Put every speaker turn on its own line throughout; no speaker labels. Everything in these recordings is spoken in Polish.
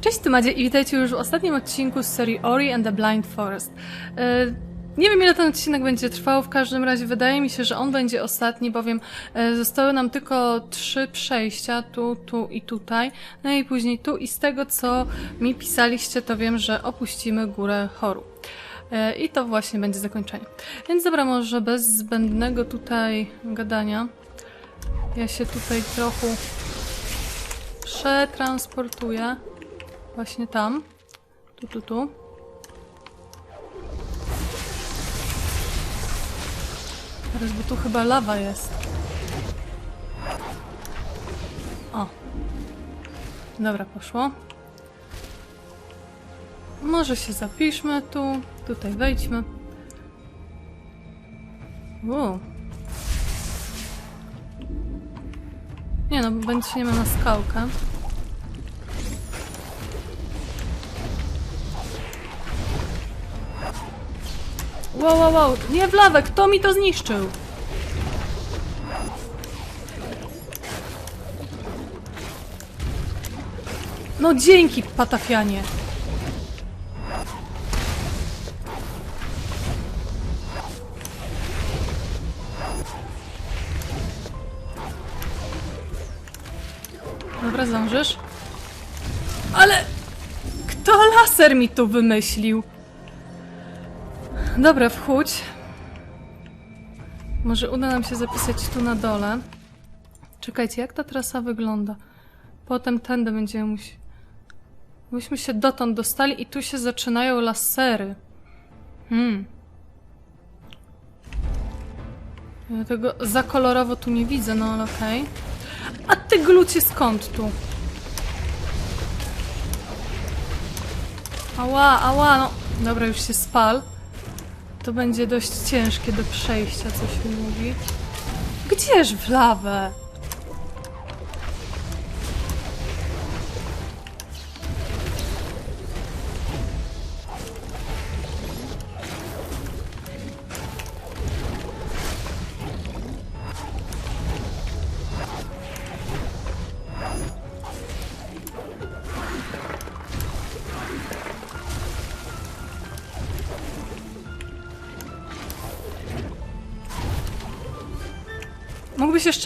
Cześć, tu Madzie i witajcie już w ostatnim odcinku z serii Ori and the Blind Forest. E, Nie wiem ile ten odcinek będzie trwał, w każdym razie wydaje mi się, że on będzie ostatni, bowiem e, zostały nam tylko trzy przejścia, tu, tu i tutaj, no i później tu i z tego co mi pisaliście to wiem, że opuścimy górę Horu. E, I to właśnie będzie zakończenie. Więc dobra, może bez zbędnego tutaj gadania, ja się tutaj trochę przetransportuję. Właśnie tam. Tu, tu, tu. Teraz, bo tu chyba lawa jest. O. Dobra, poszło. Może się zapiszmy tu. Tutaj wejdźmy. Wow. Nie no, będziemy na skałkę. Wow, wow, wow. Nie w lawę, kto mi to zniszczył? No dzięki, patafianie. Dobra, zdążysz? Ale... Kto laser mi tu wymyślił? Dobra, wchódź. Może uda nam się zapisać tu na dole. Czekajcie, jak ta trasa wygląda? Potem tędy będziemy musieli... Myśmy się dotąd dostali i tu się zaczynają lasery. Hmm. Ja tego za kolorowo tu nie widzę, no ale okej. A ty glucie skąd tu? Ała, ała, no. Dobra, już się spal. To będzie dość ciężkie do przejścia, coś mi mówi. Gdzież w lawę?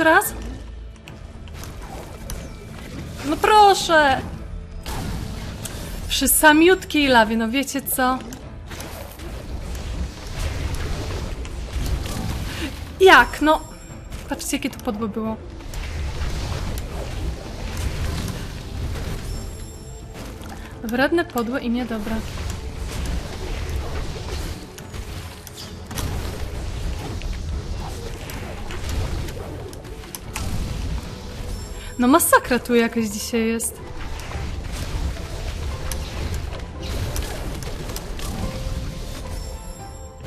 Jeszcze raz? No proszę! Przy samiutkiej lawie, no wiecie co? Jak? No... Patrzcie, jakie tu podło było. Wredne, podłe i niedobre. No masakra tu jakaś dzisiaj jest.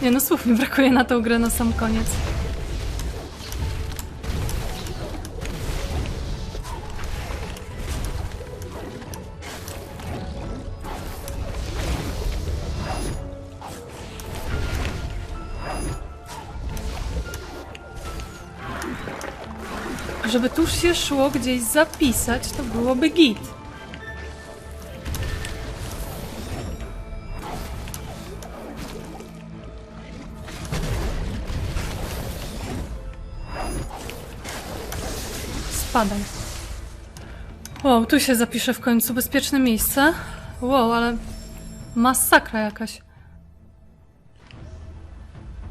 Nie no, słów mi brakuje na tą grę na sam koniec. Żeby tu się szło gdzieś zapisać, to byłoby git. Spadaj. Wow, tu się zapiszę w końcu. Bezpieczne miejsce. Wow, ale masakra jakaś.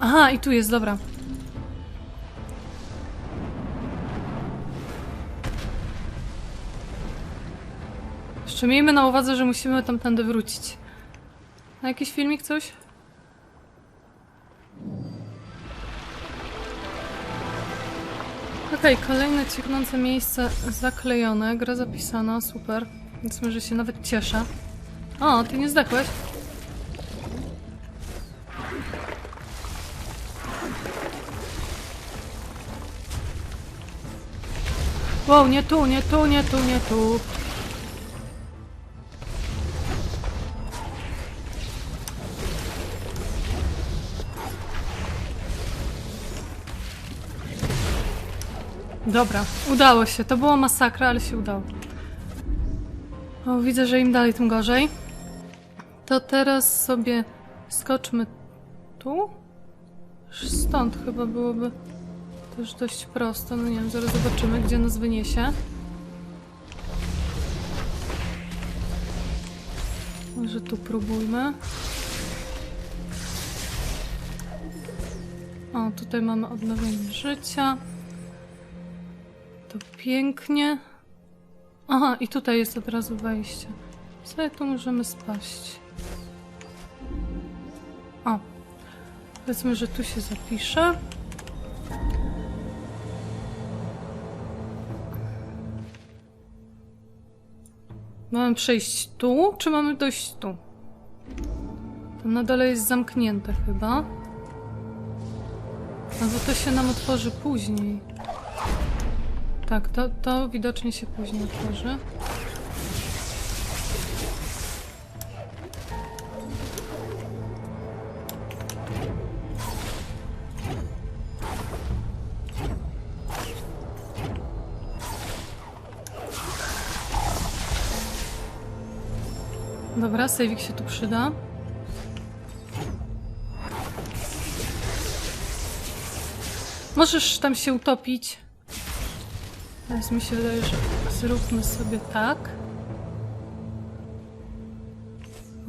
Aha, i tu jest, dobra. Jeszcze miejmy na uwadze, że musimy tamtędy wrócić. Na jakiś filmik coś? Okej, kolejne cieknące miejsce zaklejone, gra zapisana, super. Więc może się nawet cieszę. O, ty nie zdechłeś? Wow, nie tu, nie tu, nie tu, nie tu. Dobra, udało się. To była masakra, ale się udało. O, widzę, że im dalej, tym gorzej. To teraz sobie skoczmy tu. Stąd chyba byłoby też dość prosto. No nie wiem, zaraz zobaczymy, gdzie nas wyniesie. Może tu próbujmy. O, tutaj mamy odnowienie życia. To pięknie. Aha, i tutaj jest od razu wejście. Sobie tu możemy spaść. O. Powiedzmy, że tu się zapisze. Mamy przejść tu, czy mamy dojść tu? To na dole jest zamknięte chyba. No bo to się nam otworzy później. Tak, to, to widocznie się później otworzy. Dobra, sejwik się tu przyda. Możesz tam się utopić. Teraz mi się wydaje, że zróbmy sobie tak.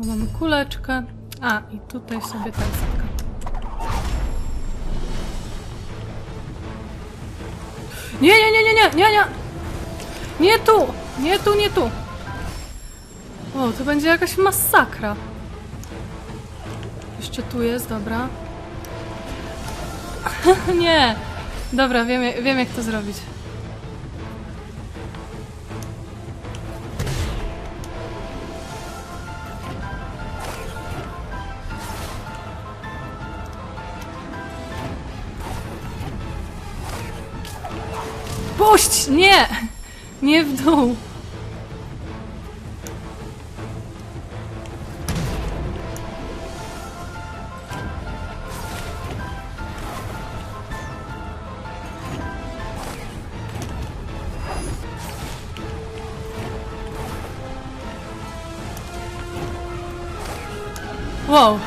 O, mamy kuleczkę. A, i tutaj sobie tak zatkam. Nie, nie, nie, nie, nie, nie, nie! Nie tu! Nie tu, nie tu! O, to będzie jakaś masakra. Jeszcze tu jest, dobra. nie! Dobra, wiem, wiem jak to zrobić. Nie! Nie w dół. Wow.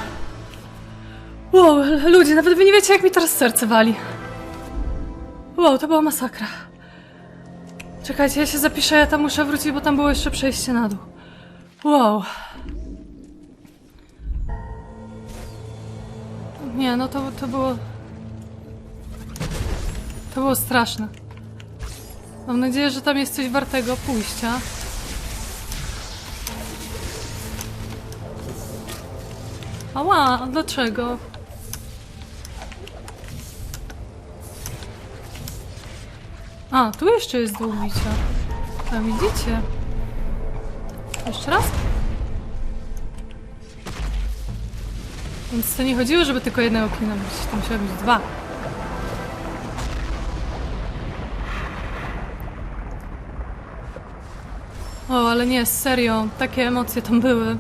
Wow, ludzie, nawet wy nie wiecie, jak mi teraz serce wali. Wow, to była masakra. Czekajcie, ja się zapiszę, ja tam muszę wrócić, bo tam było jeszcze przejście na dół. Wow. Nie, no to, to było... To było straszne. Mam nadzieję, że tam jest coś wartego pójścia. Ała, dlaczego? A, tu jeszcze jest do. A widzicie? Jeszcze raz? Więc to nie chodziło, żeby tylko jednego klina być. To musiały być dwa. O, ale nie, serio. Takie emocje tam były.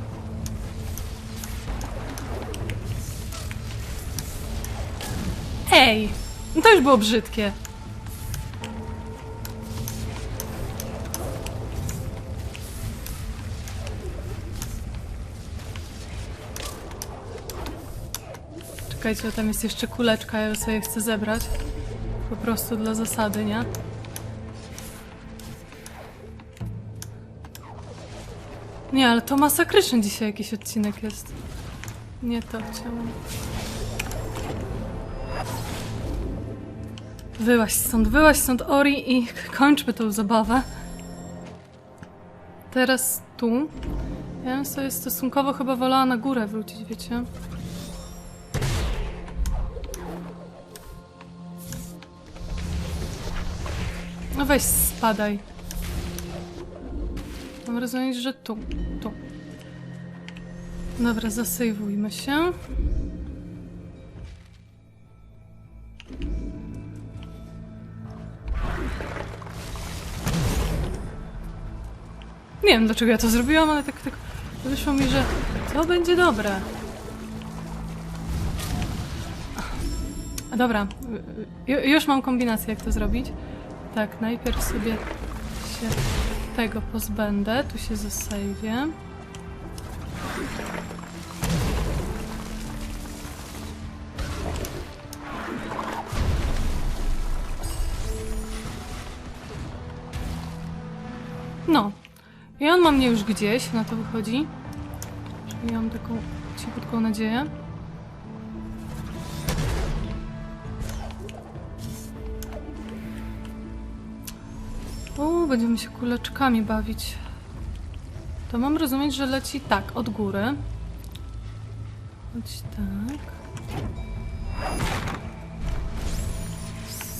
Ej! No to już było brzydkie. Czekajcie, tam jest jeszcze kuleczka, ja sobie chcę zebrać. Po prostu dla zasady, nie? Nie, ale to masakryczny dzisiaj jakiś odcinek jest. Nie to chciałam. Wyłaź stąd, wyłaź stąd Ori i kończmy tą zabawę. Teraz tu. Ja bym sobie stosunkowo chyba wolała na górę wrócić, wiecie? No weź spadaj. Mam rozumieć, że tu, tu. Dobra, zasejwujmy się. Nie wiem dlaczego ja to zrobiłam, ale tak, tak wyszło mi, że to będzie dobre. Dobra, ju- już mam kombinację jak to zrobić. Tak, najpierw sobie się tego pozbędę. Tu się zasejwię. No. I on ma mnie już gdzieś, na to wychodzi. Czyli ja mam taką cichutką nadzieję. Będziemy się kuleczkami bawić. To mam rozumieć, że leci tak, od góry. Chodź tak.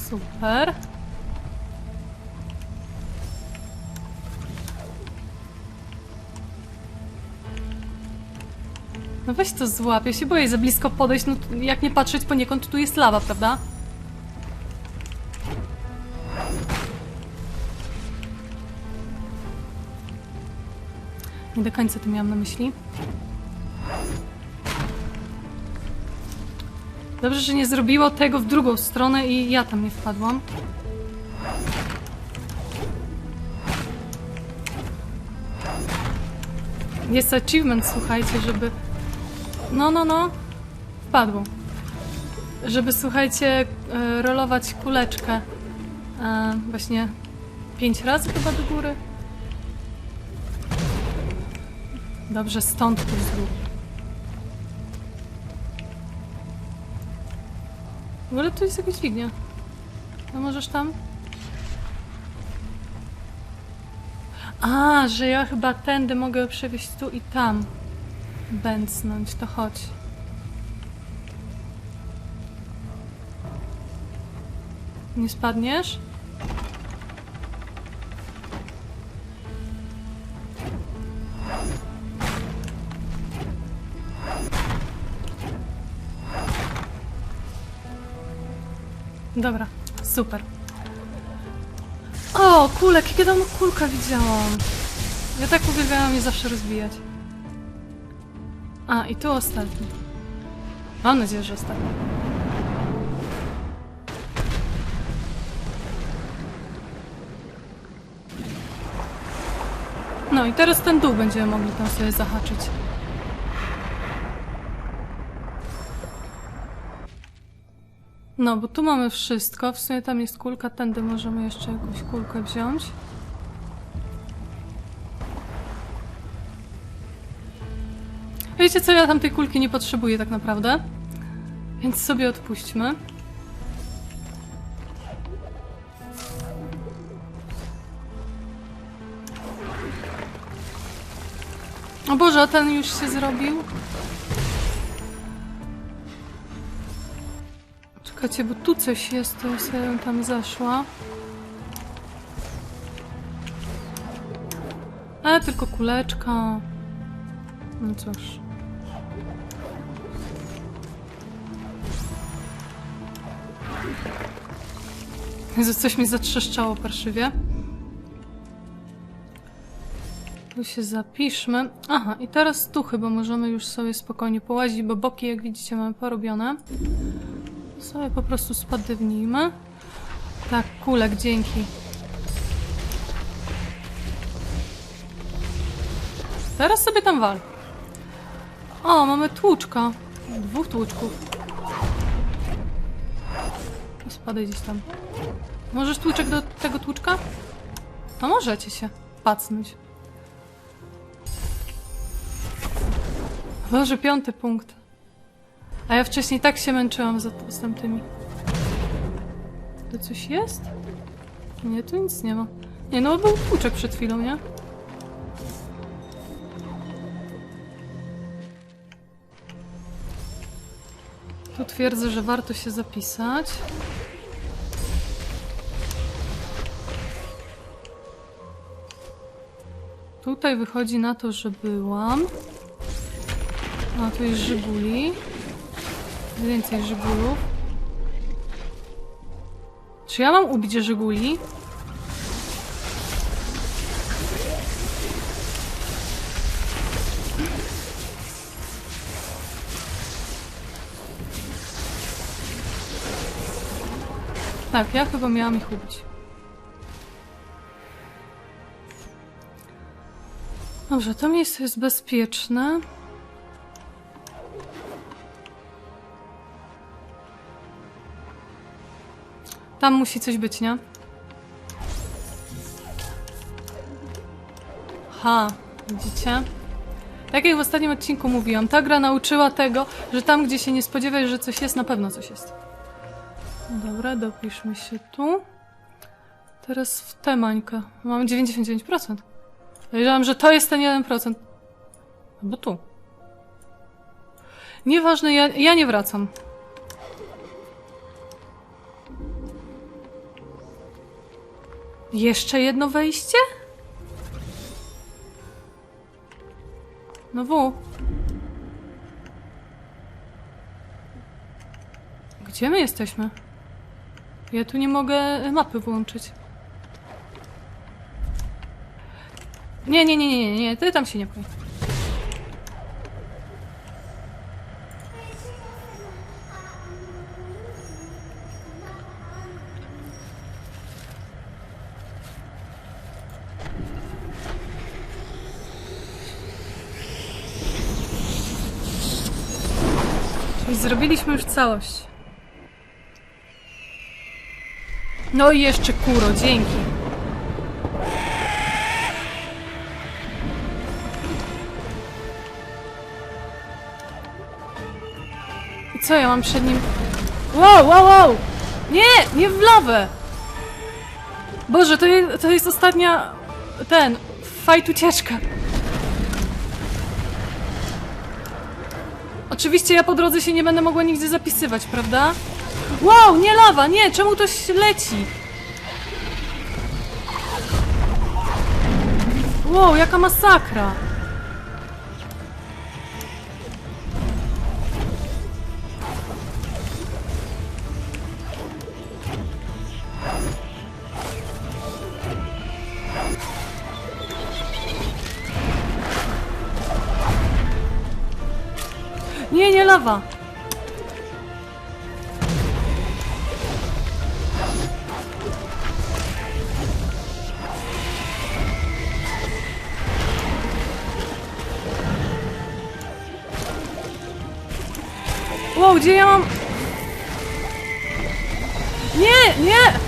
Super. No weź to złap, ja się boję za blisko podejść, no jak nie patrzeć poniekąd, tu jest lawa, prawda? Nie do końca to miałam na myśli. Dobrze, że nie zrobiło tego w drugą stronę i ja tam nie wpadłam. Jest achievement, słuchajcie, żeby... No, no, no. Wpadło. Żeby, słuchajcie, e, rolować kuleczkę. E, właśnie pięć razy chyba do góry. Dobrze, stąd tu zrób. W ogóle tu jest jakaś dźwignia. No możesz tam? A, że ja chyba tędy mogę przewieźć tu i tam. Bęcnąć, to chodź. Nie spadniesz? Dobra, super. O, kulek, jakie dawno kulka widziałam. Ja tak uwielbiałam je zawsze rozbijać. A, i tu ostatni. Mam nadzieję, że ostatni. No i teraz ten dół będziemy mogli tam sobie zahaczyć. No, bo tu mamy wszystko. W sumie tam jest kulka, tędy możemy jeszcze jakąś kulkę wziąć. Wiecie co, ja tam tej kulki nie potrzebuję tak naprawdę. Więc sobie odpuśćmy. O Boże, ten już się zrobił? Czekajcie, bo tu coś jest, to ja sobie tam zeszła. Ale tylko kuleczka. No cóż. Jezu, coś mi zatrzeszczało parszywie. Tu się zapiszmy. Aha, i teraz tu chyba możemy już sobie spokojnie połazić, bo boki, jak widzicie, mamy porobione. Sobie po prostu spadywnijmy. Tak, kulek, dzięki. Teraz sobie tam wal. O, mamy tłuczka. Dwóch tłuczków. Spadaj gdzieś tam. Możesz tłuczek do tego tłuczka? No możecie się pacnąć. Boże, piąty punkt. A ja wcześniej tak się męczyłam za, z tamtymi. Tu coś jest? Nie, tu nic nie ma. Nie, no był tłuczek przed chwilą, nie? Tu twierdzę, że warto się zapisać. Tutaj wychodzi na to, że byłam. A tu jest żyguli. Więcej żygulów. Czy ja mam ubić żyguli? Tak, ja chyba miałam ich ubić. Dobrze, to miejsce jest bezpieczne. Tam musi coś być, nie? Ha, widzicie? Tak jak w ostatnim odcinku mówiłam, ta gra nauczyła tego, że tam, gdzie się nie spodziewasz, że coś jest, na pewno coś jest. Dobra, dopiszmy się tu. Teraz w tę mańkę. Mamy 99%. Wiedziałam, że to jest ten 1%. Albo tu. Nieważne, ja, ja nie wracam. Jeszcze jedno wejście? No w. Gdzie my jesteśmy? Ja tu nie mogę mapy włączyć. Nie, nie, nie, nie, nie, ty tam się nie pchaj. Całość. No i jeszcze kuro, dzięki. I co ja mam przed nim? Wow, wow, wow! Nie, nie w lawę! Boże, to, je, to jest ostatnia... ten... fight ucieczka. Oczywiście ja po drodze się nie będę mogła nigdzie zapisywać, prawda? Wow, nie lawa, nie, czemu to leci? Wow, jaka masakra! Nie, nie lawa! Wow, gdzie ja mam... Nie, nie!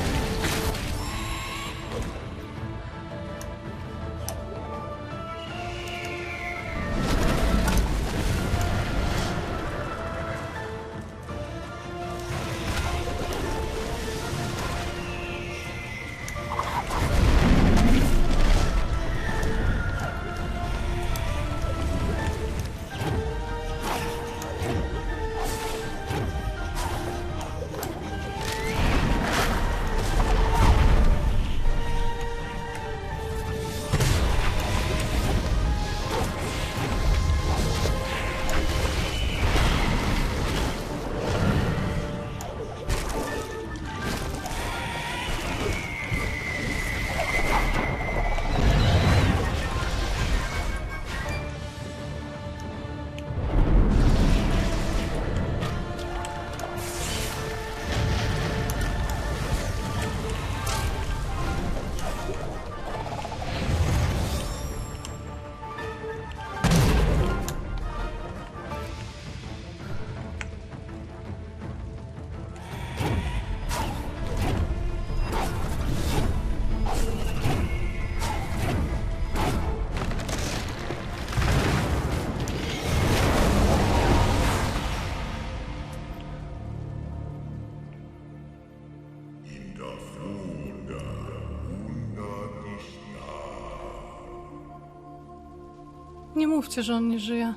Nie mówcie, że on nie żyje.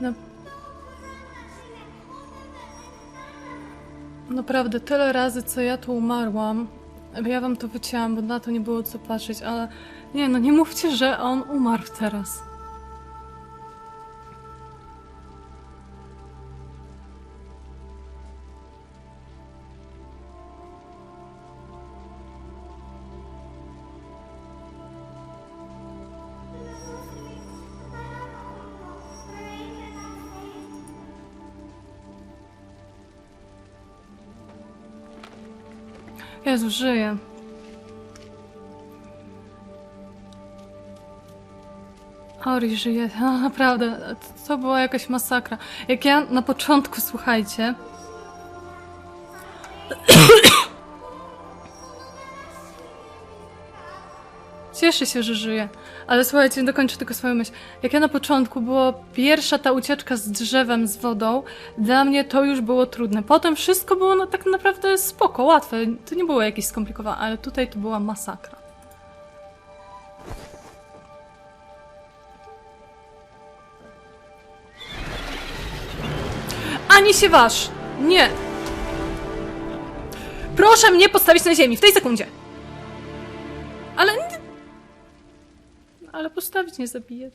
Na... Naprawdę, tyle razy, co ja tu umarłam. Ja wam to wycięłam, bo na to nie było co patrzeć, ale nie, no nie mówcie, że on umarł teraz. Jezu, żyje. Ori żyje, no, naprawdę, to była jakaś masakra. Jak ja na początku, słuchajcie... Cieszę się, że żyje. Ale słuchajcie, dokończę tylko swoją myśl. Jak ja na początku było pierwsza ta ucieczka z drzewem, z wodą, dla mnie to już było trudne. Potem wszystko było no, tak naprawdę spoko, łatwe. To nie było jakieś skomplikowane, ale tutaj to była masakra. Ani się waż! Nie! Proszę mnie postawić na ziemi w tej sekundzie! Ale. Ale postawić, nie zabijać.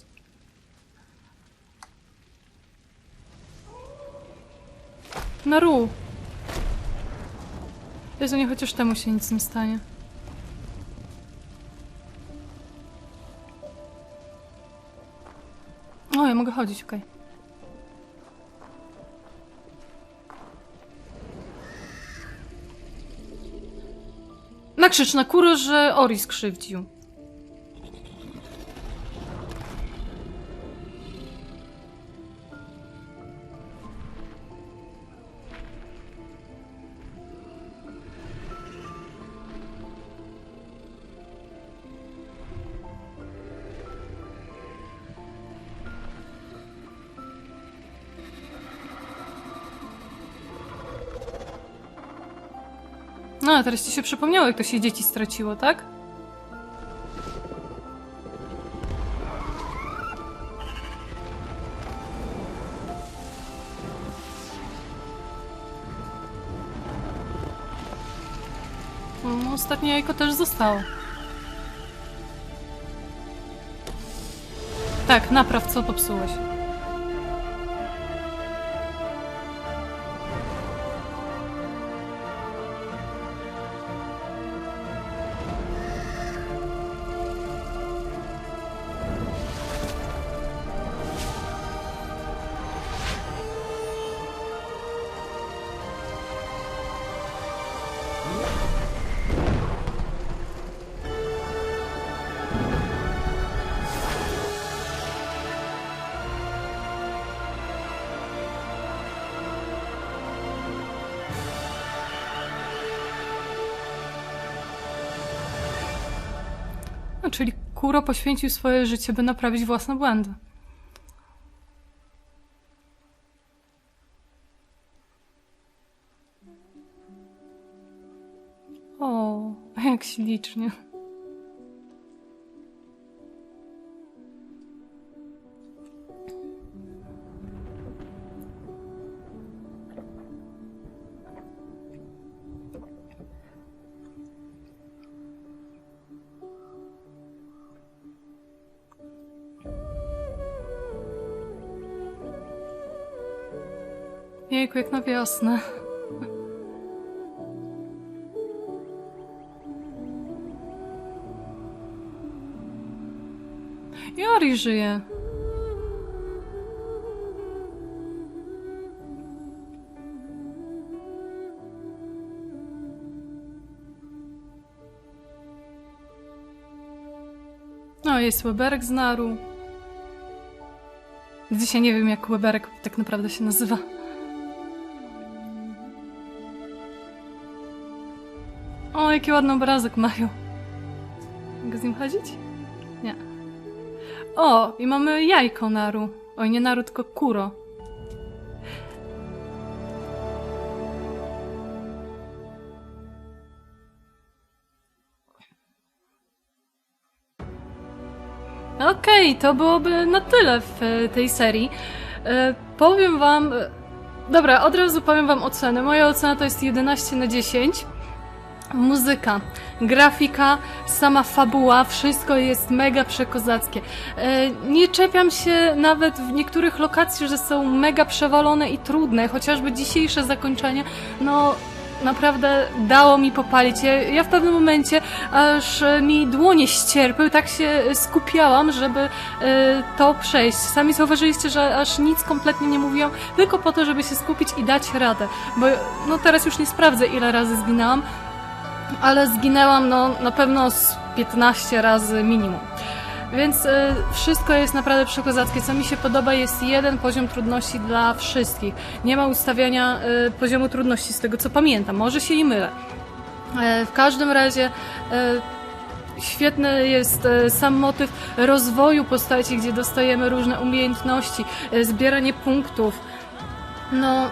Naru! Jezu, nie chociaż temu się nic nie stanie. O, ja mogę chodzić, okej. Nakrzycz na kurę, że Ori skrzywdził. Teraz ci się przypomniało, jak to się dzieci straciło, tak? No, ostatnie jajko też zostało. Tak, napraw, co popsułeś. Kuro poświęcił swoje życie, by naprawić własne błędy. O, jak ślicznie. Jejku, jak na wiosnę. Jori żyje. No, jest Weberek z Naru. Dzisiaj nie wiem, jak Weberek tak naprawdę się nazywa. Jaki ładny obrazek mają. Mogę z nim chodzić? Nie. O, i mamy jajko naru. Oj, nie naru, tylko kuro. Okej, to byłoby na tyle w e, tej serii. E, powiem wam... e, Dobra, od razu powiem wam ocenę. Moja ocena to jest 11 na 10. Muzyka, grafika, sama fabuła, wszystko jest mega przekozackie. E, nie czepiam się nawet w niektórych lokacji, że są mega przewalone i trudne, chociażby dzisiejsze zakończenie, no naprawdę dało mi popalić. Ja, ja w pewnym momencie aż e, mi dłonie ścierpły, tak się skupiałam, żeby e, to przejść. Sami zauważyliście, że aż nic kompletnie nie mówiłam, tylko po to, żeby się skupić i dać radę. Bo no teraz już nie sprawdzę, ile razy zginęłam, ale zginęłam no na pewno z 15 razy minimum. Więc e, wszystko jest naprawdę przekozackie. Co mi się podoba, jest jeden poziom trudności dla wszystkich. Nie ma ustawiania e, poziomu trudności z tego co pamiętam. Może się i mylę. E, w każdym razie e, świetny jest e, sam motyw rozwoju postaci, gdzie dostajemy różne umiejętności, zbieranie punktów. No,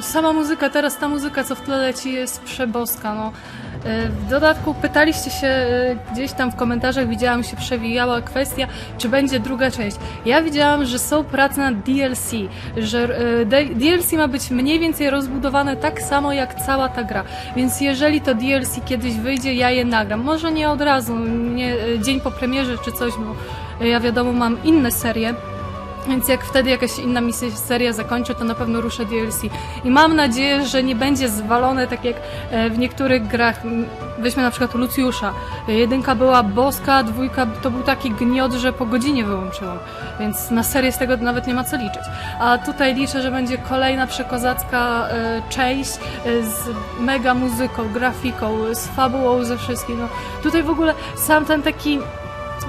sama muzyka, teraz ta muzyka, co w tle leci, jest przeboska. No. E, W dodatku pytaliście się e, gdzieś tam w komentarzach, widziałam się przewijała kwestia, czy będzie druga część. Ja widziałam, że są prace nad DLC, że e, DLC ma być mniej więcej rozbudowane tak samo jak cała ta gra. Więc jeżeli to DLC kiedyś wyjdzie, ja je nagram. Może nie od razu, nie dzień po premierze czy coś, bo ja wiadomo mam inne serie. Więc jak wtedy jakaś inna misja, seria zakończy, to na pewno ruszę DLC. I mam nadzieję, że nie będzie zwalone tak jak e, w niektórych grach. Weźmy na przykład Lucjusza. Jedynka była boska, dwójka to był taki gniot, że po godzinie wyłączyłam. Więc na serię z tego nawet nie ma co liczyć. A tutaj liczę, że będzie kolejna przekozacka e, część e, z mega muzyką, grafiką, z fabułą, ze wszystkim. No, tutaj w ogóle sam ten taki,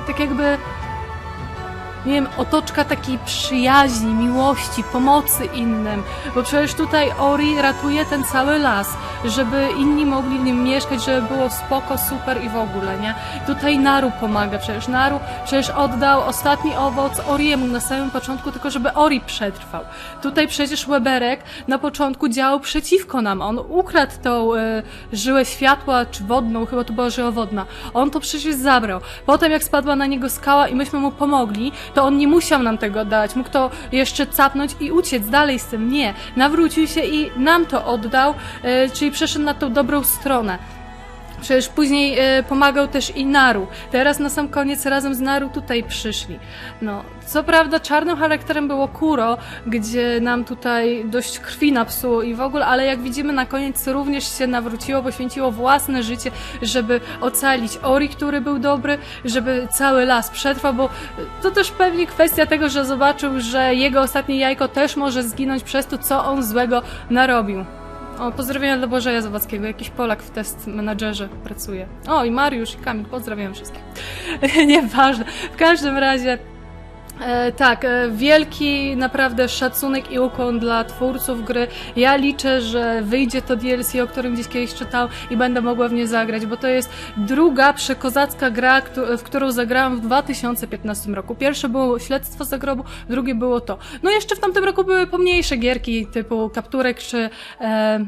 tak jakby nie wiem, otoczka takiej przyjaźni, miłości, pomocy innym, bo przecież tutaj Ori ratuje ten cały las, żeby inni mogli w nim mieszkać, żeby było spoko, super i w ogóle, nie? Tutaj Naru pomaga, przecież Naru przecież oddał ostatni owoc Oriemu na samym początku, tylko żeby Ori przetrwał. Tutaj przecież Weberek na początku działał przeciwko nam, on ukradł tą e, żyłę światła, czy wodną, chyba to była żyła wodna, on to przecież zabrał. Potem jak spadła na niego skała i myśmy mu pomogli, to on nie musiał nam tego dać. Mógł to jeszcze capnąć i uciec dalej z tym. Nie. Nawrócił się i nam to oddał, e, czyli przeszedł na tą dobrą stronę. Przecież później e, pomagał też i Naru. Teraz na sam koniec razem z Naru tutaj przyszli. No, co prawda czarnym charakterem było Kuro, gdzie nam tutaj dość krwi napsuło i w ogóle, ale jak widzimy na koniec również się nawróciło, poświęciło własne życie, żeby ocalić Ori, który był dobry, żeby cały las przetrwał, bo to też pewnie kwestia tego, że zobaczył, że jego ostatnie jajko też może zginąć przez to, co on złego narobił. O, pozdrowienia dla Bożeja Zawadzkiego. Jakiś Polak w test menadżerze pracuje. O, i Mariusz, i Kamil. Pozdrawiam wszystkich. Nieważne. W każdym razie... E, tak, e, wielki naprawdę szacunek i ukłon dla twórców gry. Ja liczę, że wyjdzie to DLC, o którym gdzieś kiedyś czytałam i będę mogła w nie zagrać, bo to jest druga przekozacka gra, któ- w którą zagrałam w 2015 roku. Pierwsze było Śledztwo Zagrobu, drugie było to. No jeszcze w tamtym roku były pomniejsze gierki typu Kapturek czy... E,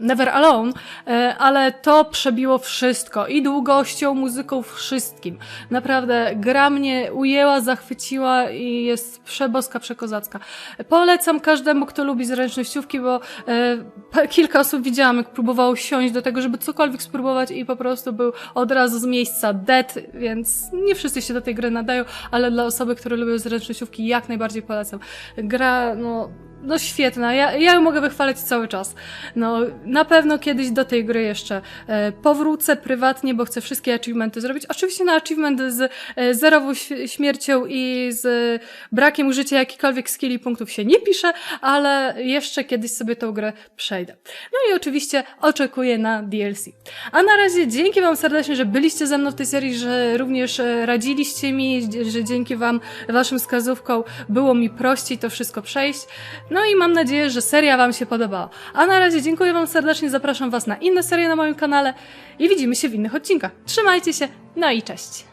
Never Alone, e, ale to przebiło wszystko i długością, muzyką, wszystkim. Naprawdę gra mnie ujęła, zachwyciła i jest przeboska, przekozacka. Polecam każdemu, kto lubi zręcznościówki, bo e, kilka osób widziałam, jak próbowało siąść do tego, żeby cokolwiek spróbować i po prostu był od razu z miejsca dead, więc nie wszyscy się do tej gry nadają, ale dla osoby, które lubią zręcznościówki jak najbardziej polecam. Gra, no, no świetna, ja, ja ją mogę wychwalać cały czas. No, na pewno kiedyś do tej gry jeszcze e, powrócę prywatnie, bo chcę wszystkie achievementy zrobić. Oczywiście na achievement z e, zerową śmiercią i z brakiem użycia jakichkolwiek skilli punktów się nie pisze, ale jeszcze kiedyś sobie tą grę przejdę. No i oczywiście oczekuję na DLC. A na razie dzięki Wam serdecznie, że byliście ze mną w tej serii, że również e, radziliście mi, że dzięki Wam, Waszym wskazówkom było mi prościej to wszystko przejść. No i mam nadzieję, że seria Wam się podobała. A na razie dziękuję Wam serdecznie, zapraszam Was na inne serie na moim kanale i widzimy się w innych odcinkach. Trzymajcie się, no i cześć!